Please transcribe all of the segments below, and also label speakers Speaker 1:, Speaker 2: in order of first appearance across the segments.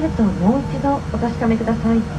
Speaker 1: ベルトをもう一度お確かめください。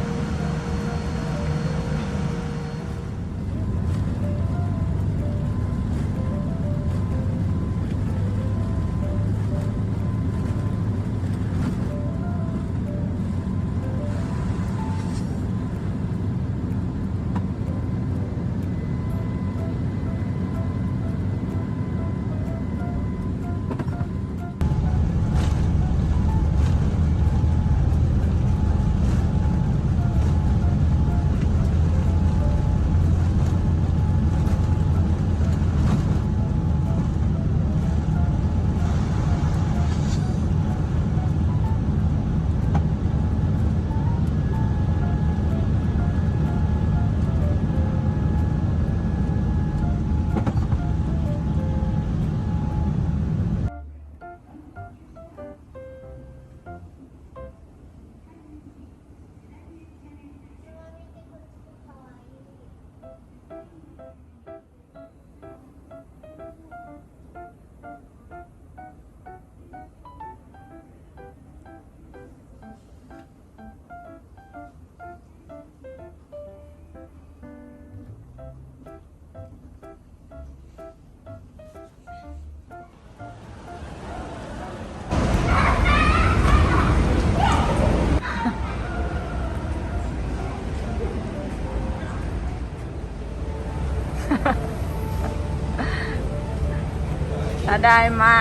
Speaker 2: ได้มะ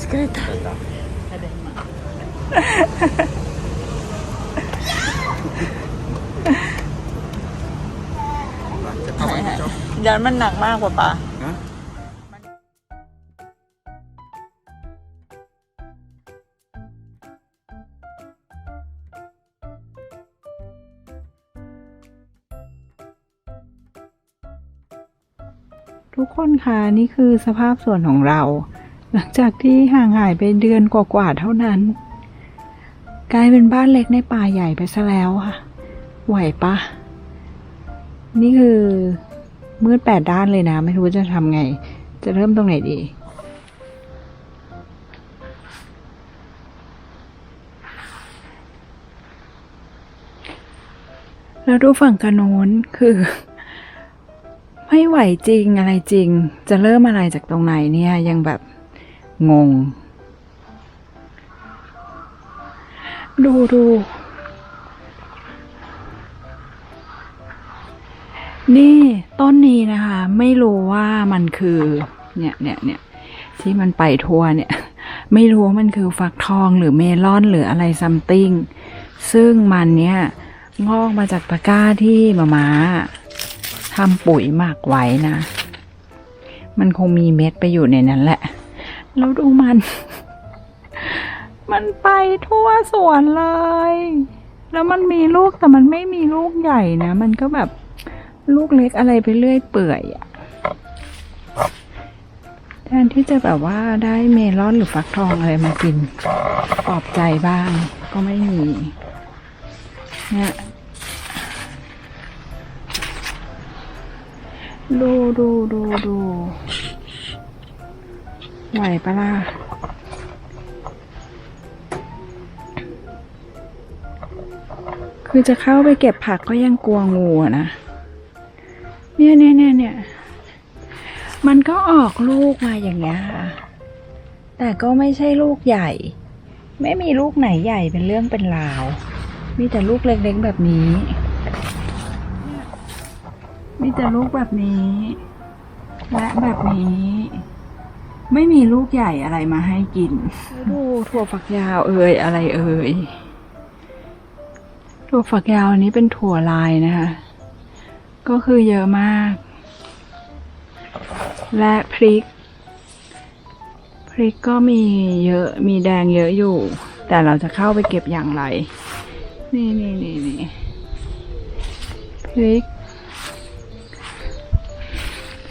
Speaker 2: สกริตาเดี๋มันหนักมากกว่าป่ะ นคะ นี่คือสภาพส่วนของเรา หลังจากที่ห่างหายไปเดือนกว่าๆเท่านั้น กลายเป็นบ้านเล็กในป่าใหญ่ไปซะแล้วค่ะ ไหวปะ นี่คือมืดแปดด้านเลยนะ ไม่รู้จะทำไง จะเริ่มตรงไหนดีแล้วดูฝั่งกระโน้นคือ ไม่ไหวจริงอะไรจริง จะเริ่มอะไรจากตรงไหนเนี่ยยังแบบงง ดูดูนี่ต้นนี้นะคะ ไม่รู้ว่ามันคือ เนี่ยเนี่ยเนี่ยที่มันไปทัวเนี่ย ไม่รู้ว่ามันคือฟักทองหรือเมลอนหรืออะไรซัมติงซึ่งมันเนี่ย งอกมาจากตะกร้าที่มามา ทำปุ๋ยหมักไว้นะ มันคงมีเม็ดไปอยู่ในนั้นแหละ แล้วดูมัน มันไปทั่วสวนเลย แล้วมันมีลูกแต่มันไม่มีลูกใหญ่นะ มันก็แบบลูกเล็กอะไรไปเรื่อยเปื่อยอะแทนที่จะแบบว่าได้เมลอนหรือฟักทองอะไรมากินปลอบใจบ้าง ก็ไม่มีเนี่ย ดูดูดูดูไหวปะล่ะคือจะเข้าไปเก็บผักก็ยังกลัวงูอะนะเนี่ยเนี่ยเนี่ยเนี่ยมันก็ออกลูกมาอย่างเงี้ยค่ะแต่ก็ไม่ใช่ลูกใหญ่ ไม่มีลูกไหนใหญ่เป็นเรื่องเป็นราว มีแต่ลูกเล็กๆแบบนี้ มีแต่ลูกแบบนี้ และแบบนี้ ไม่มีลูกใหญ่อะไรมาให้กิน ดูถั่วฝักยาวเอ่ยอะไรเอ่ย ถั่วฝักยาวอันนี้เป็นถั่วลายนะคะ ก็คือเยอะมาก และพริก พริกก็มีเยอะ มีแดงเยอะอยู่ แต่เราจะเข้าไปเก็บอย่างไร นี่นี่นี่นี่พริก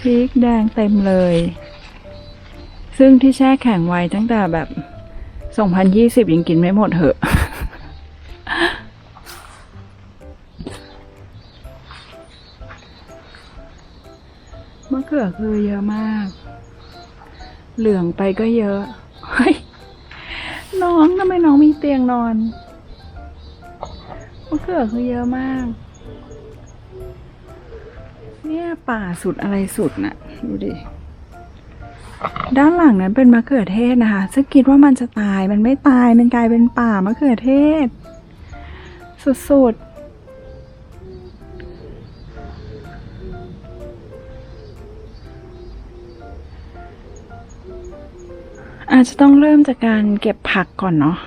Speaker 2: พริกแดงเต็มเลย ซึ่งที่แช่แข็งไว้ตั้งแต่แบบ 2020 ยังกินไม่หมดเหอะ มะเขือคือเยอะมาก เหลืองไปก็เยอะ เฮ้ย น้องทำไมน้องมีเตียงนอน มะเขือคือเยอะมาก เนี่ยป่าสุดอะไรสุดน่ะดูดิด้านหลังนั้นเป็นมะเขือเทศนะคะ ซึ่งคิดว่ามันจะตายมันไม่ตายมันกลายเป็นป่ามะเขือเทศ สุดๆ อาจจะต้องเริ่มจากการเก็บผักก่อนเนาะ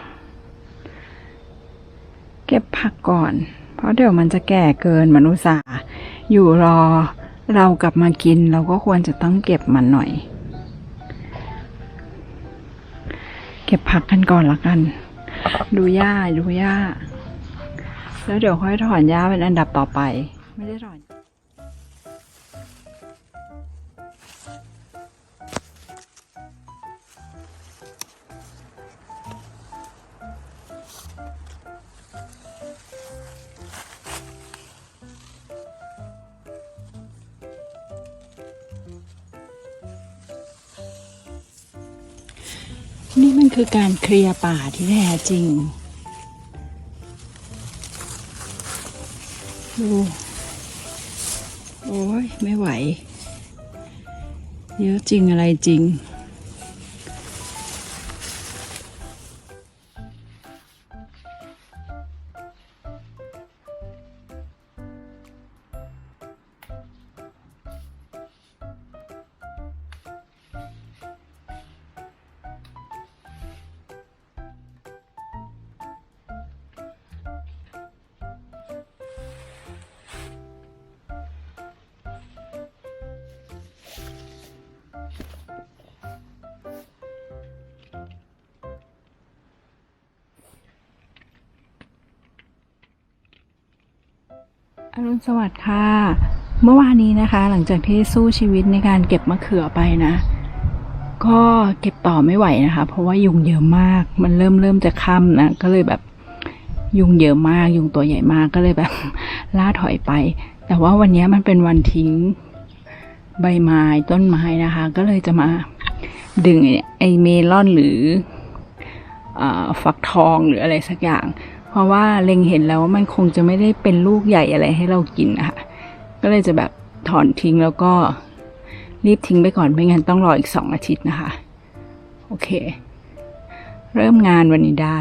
Speaker 2: เก็บผักก่อน เพราะเดี๋ยวมันจะแก่เกินมนุษย์ อยู่รอเรากลับมากินเราก็ควรจะต้องเก็บมันหน่อย เก็บผักกันก่อนละกัน ดูหญ้าดูหญ้า แล้วเดี๋ยวค่อยถอนหญ้าเป็นอันดับต่อไป ไม่ได้ถอน นี่มันคือการเคลียร์ป่าที่แท้จริง ดู โอ้ยไม่ไหว เยอะจริงอะไรจริง อรุณสวัสดิ์ค่ะ เมื่อวานนี้นะคะ หลังจากที่สู้ชีวิตในการเก็บมะเขือไปนะ ก็เก็บต่อไม่ไหวนะคะ เพราะว่ายุงเยอะมาก มันเริ่มเริ่มจะค่ำนะก็เลยแบบยุงเยอะมาก ยุงตัวใหญ่มากก็เลยแบบล่าถอยไป แต่ว่าวันนี้มันเป็นวันทิ้งใบไม้ต้นไม้นะคะ ก็เลยจะมาดึงไอเมลอนหรืออฟักทองหรืออะไรสักอย่าง ราะว่าเล็งเห็นแล้วว่ามันคงจะไม่ได้เป็นลูกใหญ่อะไรให้เรากินนะคะก็เลยจะแบบถอนทิ้งแล้วก็รีบทิ้งไปก่อนไม่งั้นต้องรออีกสองอาทิตย์นะคะ โอเค เริ่มงานวันนี้ได้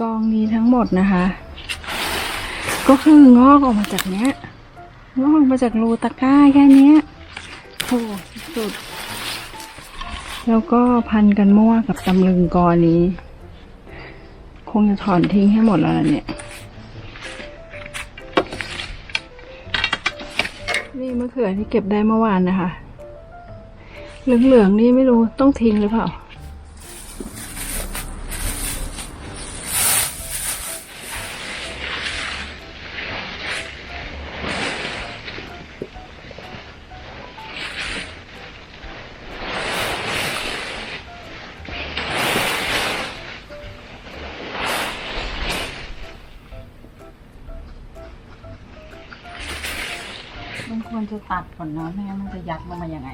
Speaker 2: กองนี้ทั้งหมดนะคะ ก็คืองอกออกมาจากเนี้ยงอกออกมาจากรูตะกร้าแค่เนี้ยโอ้สุดแล้วก็พันกันมั่วกับตำลึงกอนี้ คงจะถอนทิ้งให้หมดแล้วล่ะเนี่ย นี่มะเขือที่เก็บได้เมื่อวานนะคะ เหลืองๆนี่ไม่รู้ต้องทิ้งหรือเปล่า ก่อนเนาะไม่งั้นมันจะยัดลงมายังไง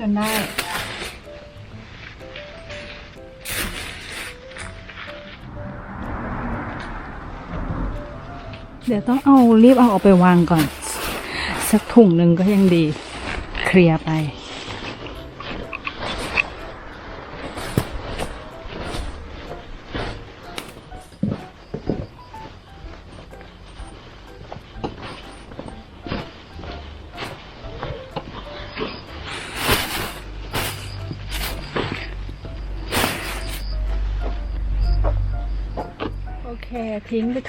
Speaker 2: จนได้เดี๋ยวต้องเอารีบเอาออกไปวางก่อน สักถุงหนึ่งก็ยังดี เคลียร์ไป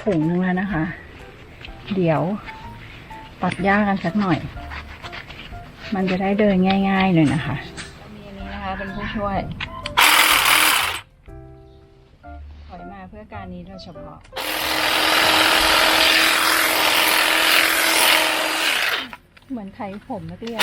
Speaker 2: ถุงหนึ่งแล้วนะคะ เดี๋ยวตัดหญ้ากันสักหน่อย มันจะได้เดินง่ายๆหน่อยนะคะมีอันนี้นะคะเป็นผู้ช่วย ถอยมาเพื่อการนี้โดยเฉพาะเหมือนไถผมนักเรียน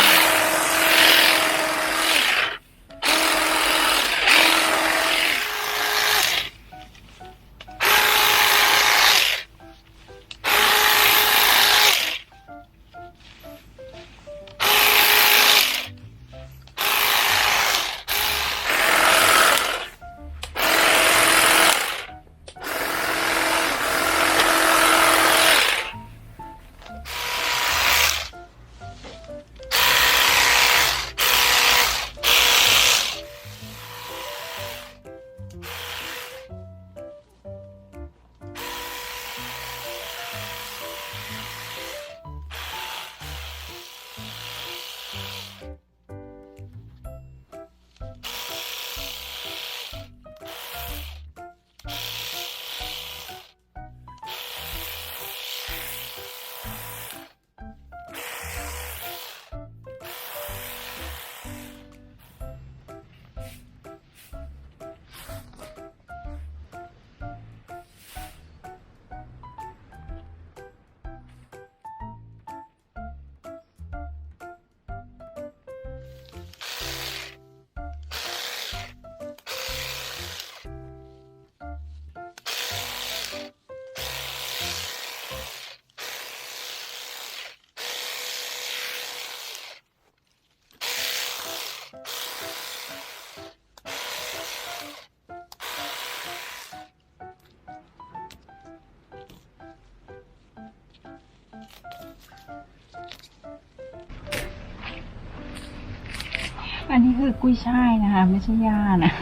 Speaker 2: อันนี้คือกุ้ยช่ายนะคะ ไม่ใช่ย่านะ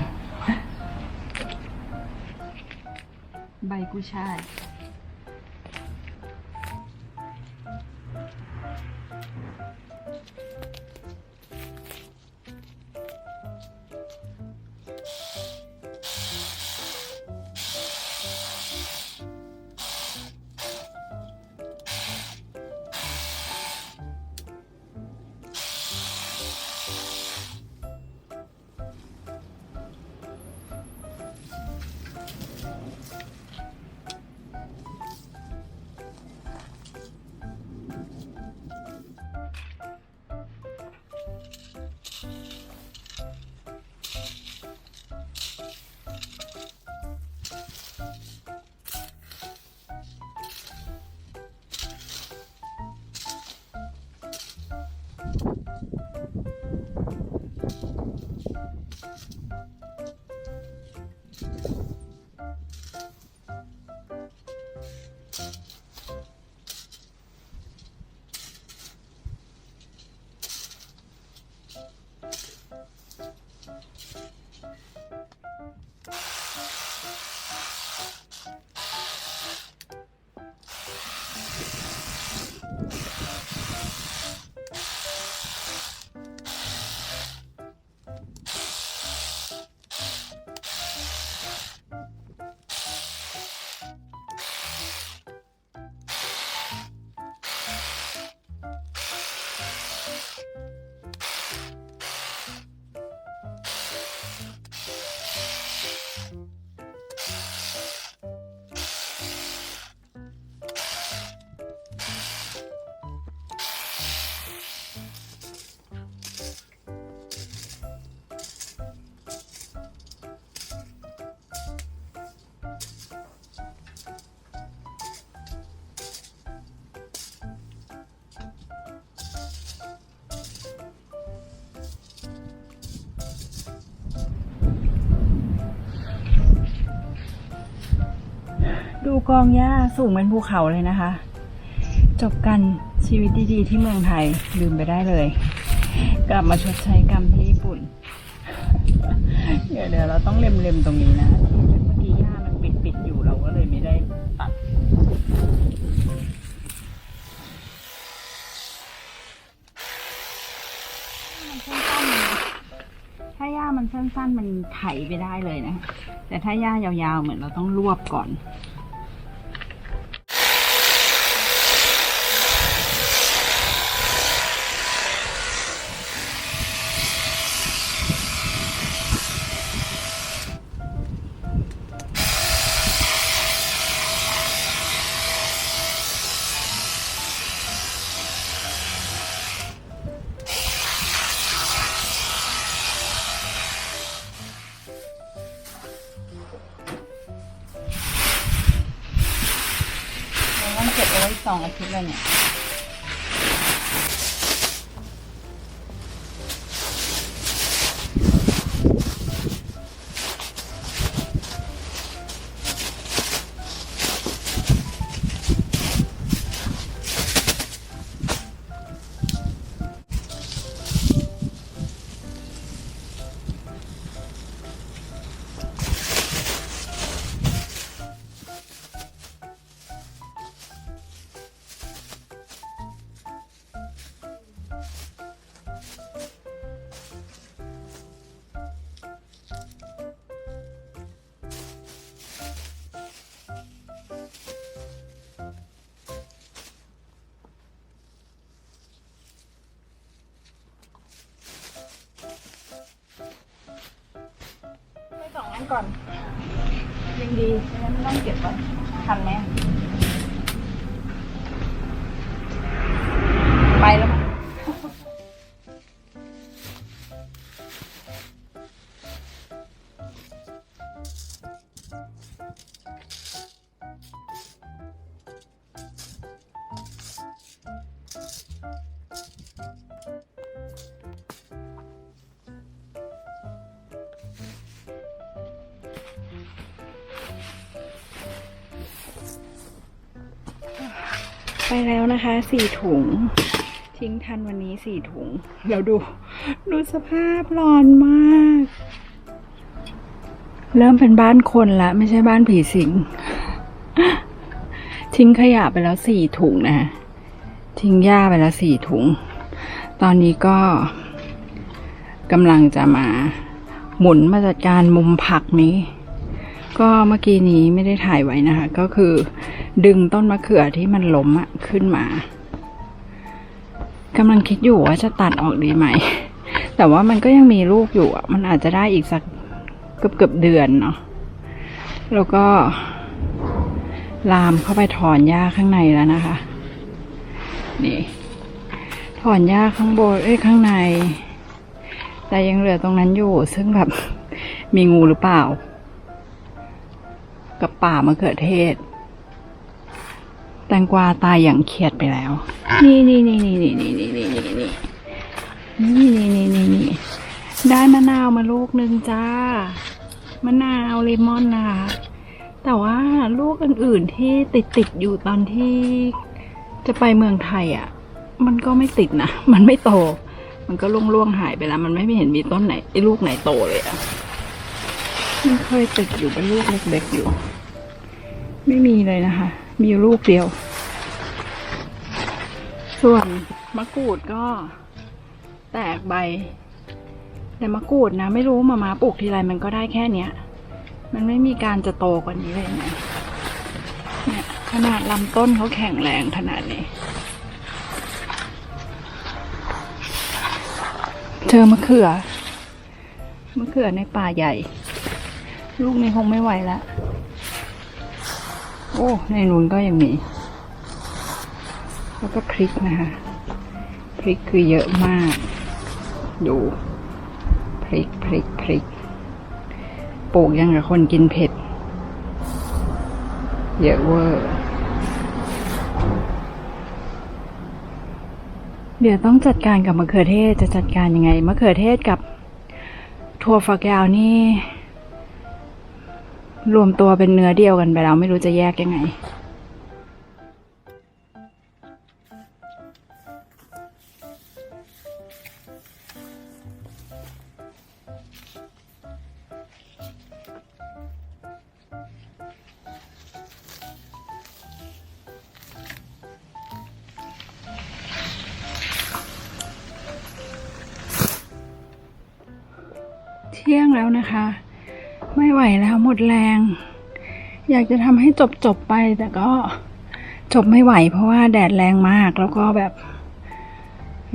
Speaker 2: ใบกุ้ยช่าย ดูกองหญ้าสูงเป็นภูเขาเลยนะคะ จบกันชีวิตดีๆ ที่เมืองไทยลืมไปได้เลย กลับมาชดใช้กรรมที่ญี่ปุ่น เดี๋ยวเดี๋ยวเราต้องเล็มๆตรงนี้นะที่เมื่อกี้หญ้ามันปิดๆอยู่เราก็เลยไม่ได้ตัดถ้าหญ้ามันสั้นๆ มันไถไปได้เลยนะ แต่ถ้าหญ้ายาวๆ เหมือนเราต้องรวบก่อน Ukrainian. ก่อนยังดีไม่งั้นต้องเก็บไว้ทันไหม ไปแล้วนะคะสี่ถุง ทิ้งทันวันนี้สี่ถุง แล้วดู ดูสภาพร้อนมาก เริ่มเป็นบ้านคนละ ไม่ใช่บ้านผีสิง ทิ้งขยะไปแล้วสี่ถุงนะทิ้งหญ้าไปแล้วสี่ถุง ตอนนี้ก็กำลังจะมาหมุนมาจัดการมุมผักนี้ ก็เมื่อกี้นี้ไม่ได้ถ่ายไว้นะคะ ก็คือดึงต้นมะเขือที่มันล้มอะ ขึ้นมากำลังคิดอยู่ว่าจะตัดออกดีไหม แต่ว่ามันก็ยังมีลูกอยู่อะมันอาจจะได้อีกสักเกือบเกือบเดือนเนาะ แล้วก็ ลามเข้าไปถอนหญ้าข้างในแล้วนะคะ นี่ ถอนหญ้าข้างบนเอ้ยข้างใน แต่ยังเหลือตรงนั้นอยู่ ซึ่งแบบมีงูหรือเปล่า กับป่ามะเขือเทศ แตงกวาตายอย่างเครียดไปแล้วนี่นี่นี่นี่นี่นี่นี่นี่นี่นี่นี่นี่นี่นี่ได้มะนาวมาลูกหนึ่งจ้ามะนาวเลมอนนะคะแต่ว่าลูกอื่นๆที่ติดติดอยู่ตอนที่จะไปเมืองไทยอะ มันก็ไม่ติดนะ มันไม่โต มันก็ล่วงๆหายไปแล้ว มันไม่เห็นมีต้นไหนไอ้ลูกไหนโตเลยอะมันเคยติดอยู่เป็นลูกเล็กๆอยู่ ไม่มีเลยนะคะมีอยู่ลูกเดียว ส่วนมะกรูดก็แตกใบ แต่มะกรูดนะ ไม่รู้มามาปลูกทีไรมันก็ได้แค่เนี้ย มันไม่มีการจะโตกว่านี้เลยนะเนี่ยขนาดลำต้นเขาแข็งแรงขนาดนี้ เจอมะเขือมะเขือในป่าใหญ่ ลูกนี้คงไม่ไหวแล้ว โอ้ ในนู้นก็ยังมี แล้วก็พริกนะคะ พริกคือเยอะมาก ดูพริกพริกพริกปลูกยังกับคนกินเผ็ด เยอะเวอร์ เดี๋ยวต้องจัดการกับมะเขือเทศจะจัดการยังไง มะเขือเทศกับถั่วฝักยาวนี่ รวมตัวเป็นเนื้อเดียวกันไปแล้วไม่รู้จะแยกยังไง เที่ยงแล้วนะคะ ไม่ไหวแล้วหมดแรง อยากจะทำให้จบจบไป แต่ก็จบไม่ไหว เพราะว่าแดดแรงมากแล้วก็แบบ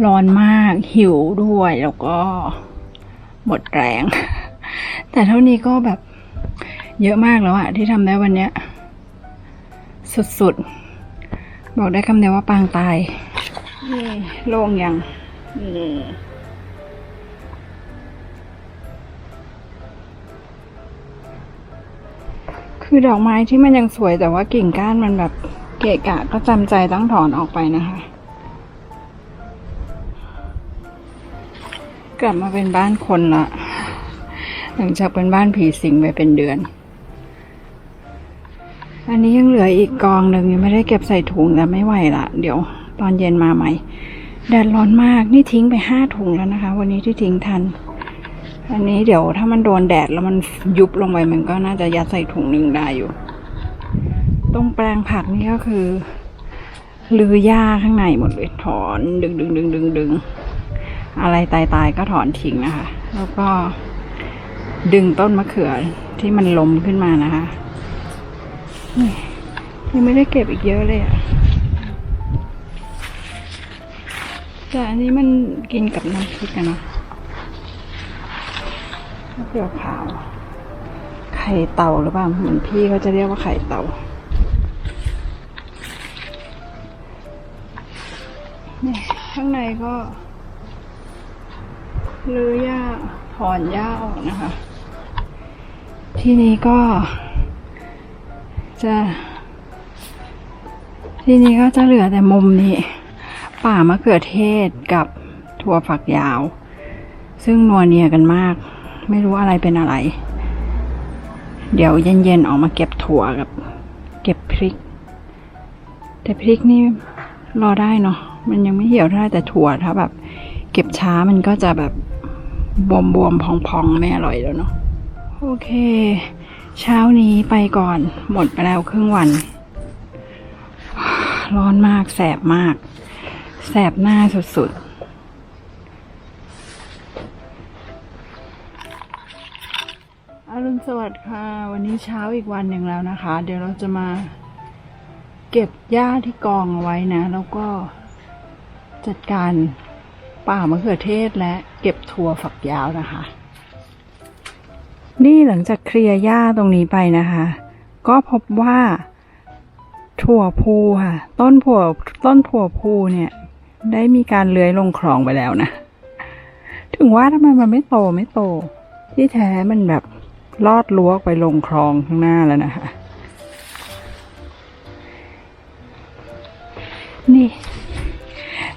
Speaker 2: ร้อนมากหิวด้วยแล้วก็หมดแรง แต่เท่านี้ก็แบบเยอะมากแล้วอะที่ทำได้วันเนี้ย สุดๆ บอกได้คำเดียวว่าปางตายโล่งยังนี่ คือดอกไม้ที่มันยังสวยแต่ว่ากิ่งก้านมันแบบเกะกะก็จำใจต้องถอนออกไปนะคะ กลับมาเป็นบ้านคนละหลังจากเป็นบ้านผีสิงไปเป็นเดือน อันนี้ยังเหลืออีกกองหนึ่งยังไม่ได้เก็บใส่ถุงแต่ไม่ไหวละเดี๋ยวตอนเย็นมาใหม่แดดร้อนมากนี่ทิ้งไปห้าถุงแล้วนะคะ วันนี้ที่ทิ้งทัน อันนี้เดี๋ยวถ้ามันโดนแดดแล้วมันยุบลงไปมันก็น่าจะยัดใส่ถุงหนึ่งได้อยู่ ตรงแปลงผักนี่ก็คือลือหญ้าข้างในหมดเลยถอนดึงดึงดึงดึงดึงอะไรตายตายก็ถอนทิ้งนะคะ แล้วก็ดึงต้นมะเขือที่มันล้มขึ้นมานะคะยังไม่ได้เก็บอีกเยอะเลยอะแต่อันนี้มันกินกับน้ำพริกอะเนาะ มะเขือขาว ไข่เต่าหรือเปล่า เหมือนพี่เขาจะเรียกว่าไข่เต่า เนี่ยข้างในก็ลื้อหญ้าถอนหญ้าออกนะคะ ที่นี้ก็ จะ ที่นี้ก็จะเหลือแต่มุมนี้ ป่ามะเขือเทศกับถั่วฝักยาว ซึ่งนัวเนียกันมาก ไม่รู้อะไรเป็นอะไร เดี๋ยวเย็นๆออกมาเก็บถั่วกับ เก็บพริก แต่พริกนี่รอได้เนาะมันยังไม่เหี่ยวไหร่แต่ถั่วถ้าแบบ เก็บช้ามันก็จะแบบบวมๆพองๆไม่อร่อยแล้วเนาะโอเค เช้านี้ไปก่อนหมดไปแล้วครึ่งวัน ร้อนมากแสบมาก แสบหน้าสุดๆ สวัสดิ์ค่ะ วันนี้เช้าอีกวันหนึ่งแล้วนะคะ เดี๋ยวเราจะมาเก็บหญ้าที่กองเอาไว้นะ แล้วก็จัดการป่ามะเขือเทศและเก็บถั่วฝักยาวนะคะ นี่หลังจากเคลียร์หญ้าตรงนี้ไปนะคะ ก็พบว่าถั่วพูค่ะ ต้นถั่วต้นถั่วพูเนี่ย ได้มีการเลื้อยลงคลองไปแล้วนะ ถึงว่าทำไมมันไม่โตไม่โต ที่แท้มันแบบ ลอดลวกไปลงคลองข้างหน้าแล้วนะคะ นี่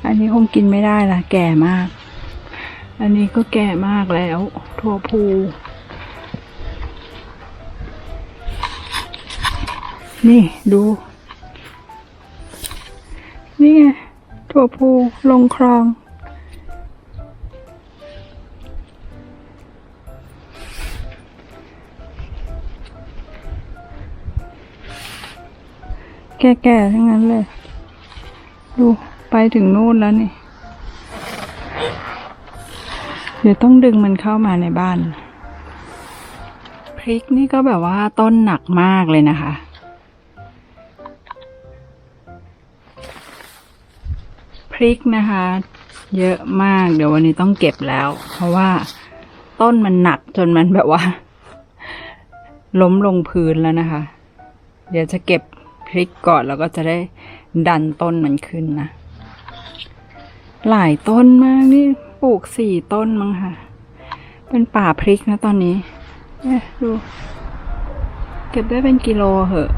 Speaker 2: อันนี้คงกินไม่ได้ละแก่มาก อันนี้ก็แก่มากแล้วถั่วพูนี่ดู นี่ไงถั่วพูลงคลอง แก่ๆทั้งนั้นเลย ดูไปถึงนู่นแล้วนี่ เดี๋ยวต้องดึงมันเข้ามาในบ้าน พริกนี่ก็แบบว่าต้นหนักมากเลยนะคะพริกนะคะ เยอะมากเดี๋ยววันนี้ต้องเก็บแล้ว เพราะว่าต้นมันหนักจนมันแบบว่า ล้มลงพื้นแล้วนะคะ เดี๋ยวจะเก็บ พริกก่อนแล้วก็จะได้ดันต้นมันขึ้นนะ หลายต้นมากนี่ปลูกสี่ต้นมั้งค่ะ เป็นป่าพริกนะตอนนี้เอ๊ดู เก็บได้เป็นกิโลเหอะ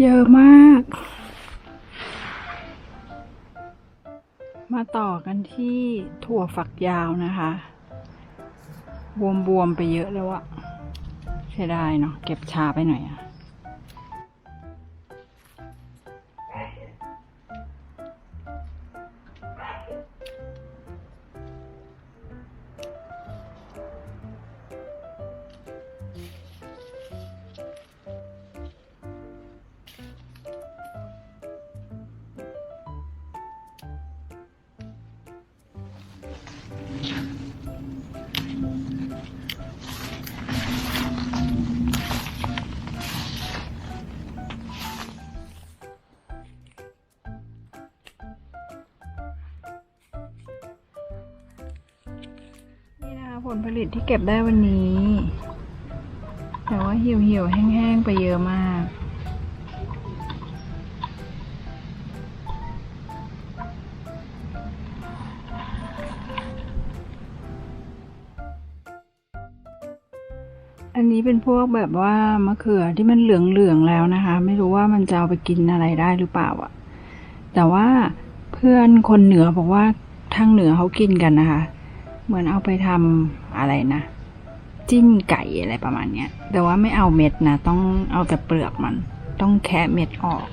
Speaker 2: เยอะมาก มาต่อกันที่ถั่วฝักยาวนะคะ บวมๆไปเยอะแล้วอะเสียดายเนาะเก็บชาไปหน่อยอะ ผลผลิตที่เก็บได้วันนี้ แต่ว่าเหี่ยวเหี่ยวแห้งๆ ไปเยอะมาก อันนี้เป็นพวกแบบว่ามะเขือที่มันเหลืองๆแล้วนะคะ ไม่รู้ว่ามันจะเอาไปกินอะไรได้หรือเปล่าอะแต่ว่าเพื่อนคนเหนือบอกว่าทางเหนือเขากินกันนะคะ เหมือนเอาไปทำอะไรนะ จิ้นไก่อะไรประมาณเนี้ยแต่ว่าไม่เอาเม็ดนะ ต้องเอาแต่เปลือกมัน ต้องแคะเม็ดออก